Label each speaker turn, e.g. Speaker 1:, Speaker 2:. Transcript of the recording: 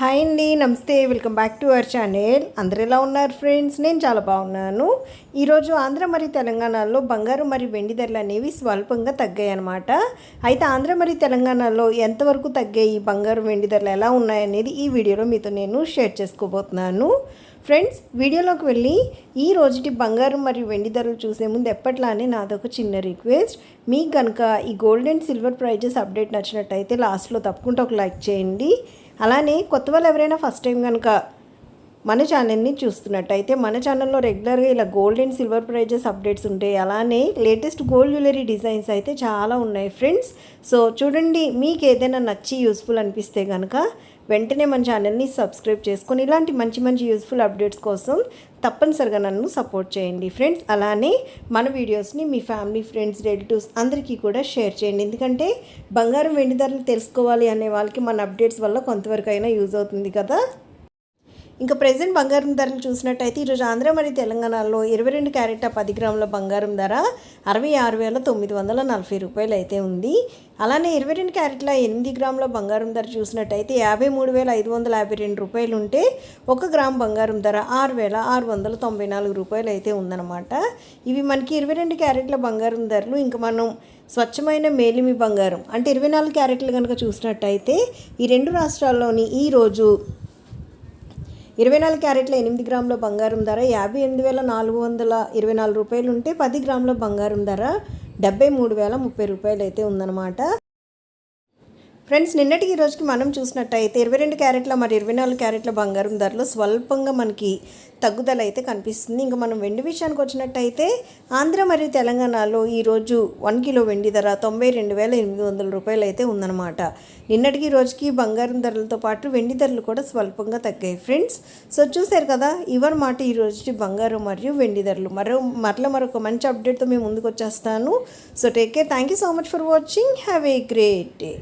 Speaker 1: Hi అండి నమస్తే welcome back to our channel. అందరు ఎలా ఉన్నారు ఫ్రెండ్స్? నేను చాలా బాగున్నాను. ఈరోజు ఆంధ్ర మరియు తెలంగాణలో బంగారు మరియు వెండి ధరలు అనేవి స్వల్పంగా తగ్గాయి అనమాట అయితే ఆంధ్ర మరియు తెలంగాణలో ఎంతవరకు తగ్గాయి? ఈ బంగారు వెండి ధరలు ఎలా ఉన్నాయనేది ఈ వీడియోలో మీతో నేను షేర్ చేసుకోబోతున్నాను. ఫ్రెండ్స్ వీడియోలోకి వెళ్ళి ఈ రోజుటి బంగారు మరియు వెండి ధరలు చూసే ముందు ఎప్పట్లానే నాదొక చిన్న రిక్వెస్ట్. మీకు కనుక ఈ gold and silver prices update నచ్చినట్టయితే లాస్ట్లో తప్పకుండా ఒక లైక్ చేయండి. అలానే కొత్త వాళ్ళు ఎవరైనా ఫస్ట్ టైం కనుక మన ఛానల్ని చూస్తున్నట్టయితే మన ఛానల్లో రెగ్యులర్గా ఇలా gold and silver prices updates ఉంటాయి. అలానే లేటెస్ట్ గోల్డ్ జ్యువెలరీ డిజైన్స్ అయితే చాలా ఉన్నాయి ఫ్రెండ్స్ సో చూడండి మీకు ఏదైనా నచ్చి యూస్ఫుల్ అనిపిస్తే కనుక వెంటనే మన ఛానల్ని సబ్స్క్రైబ్ చేసుకొని ఇలాంటి మంచి మంచి యూస్ఫుల్ అప్డేట్స్ కోసం తప్పనిసరిగా నన్ను సపోర్ట్ చేయండి. ఫ్రెండ్స్ అలానే మన వీడియోస్ని మీ ఫ్యామిలీ ఫ్రెండ్స్ రిలేటివ్స్ అందరికీ కూడా షేర్ చేయండి. ఎందుకంటే బంగారం వెండి ధరలు తెలుసుకోవాలి అనే వాళ్ళకి మన అప్డేట్స్ వల్ల కొంతవరకు అయినా యూజ్ అవుతుంది కదా? ఇంకా ప్రజెంట్ బంగారం ధరలు చూసినట్టయితే ఈరోజు ఆంధ్ర మరియు తెలంగాణలో ఇరవై రెండు క్యారెట్ పది గ్రాముల బంగారం ధర అరవై ఆరు వేల తొమ్మిది వందల నలభై రూపాయలు అయితే ఉంది. అలానే ఇరవై రెండు క్యారెట్ల ఎనిమిది గ్రాముల బంగారం ధర చూసినట్టయితే యాభై మూడు వేల ఐదు వందల యాభై రెండు రూపాయలు ఉంటే ఒక గ్రామ్ బంగారం ధర ఆరు వేల ఆరు వందల తొంభై నాలుగు రూపాయలు అయితే ఉందన్నమాట. ఇవి మనకి ఇరవై రెండు క్యారెట్ల బంగారం ధరలు ఇంకా మనం స్వచ్ఛమైన మేలిమి బంగారం అంటే ఇరవై నాలుగు క్యారెట్లు కనుక చూసినట్టయితే ఈ రెండు రాష్ట్రాల్లోని ఈరోజు ఇరవై నాలుగు క్యారెట్ల ఎనిమిది గ్రాముల బంగారం ధర యాభై ఎనిమిది వేల నాలుగు వందల ఇరవై నాలుగు రూపాయలు ఉంటే పది గ్రాముల బంగారం ధర డెబ్బై మూడు వేల ముప్పై రూపాయలు అయితే ఉందన్నమాట. ఫ్రెండ్స్ నిన్నటికి ఈ రోజుకి మనం చూసినట్టయితే ఇరవై రెండు క్యారెట్ల మరి ఇరవై నాలుగు క్యారెట్ల బంగారం ధరలు స్వల్పంగా మనకి తగ్గుదల అయితే కనిపిస్తుంది. ఇంకా మనం వెండి విషయానికి వచ్చినట్టయితే ఆంధ్ర మరియు తెలంగాణలో ఈరోజు వన్ కిలో వెండి ధర తొంభై రెండు వేల ఎనిమిది వందల రూపాయలు అయితే ఉందన్నమాట. నిన్నటికి ఈ రోజుకి బంగారం ధరలతో పాటు వెండి ధరలు కూడా స్వల్పంగా తగ్గాయి ఫ్రెండ్స్. సో చూశారు కదా ఇవన్నమాట ఈ రోజు బంగారం మరియు వెండి ధరలు. మరో మరల మరొక మంచి అప్డేట్తో మేము ముందుకు వచ్చేస్తాను. So take care thank you so much for watching have a great day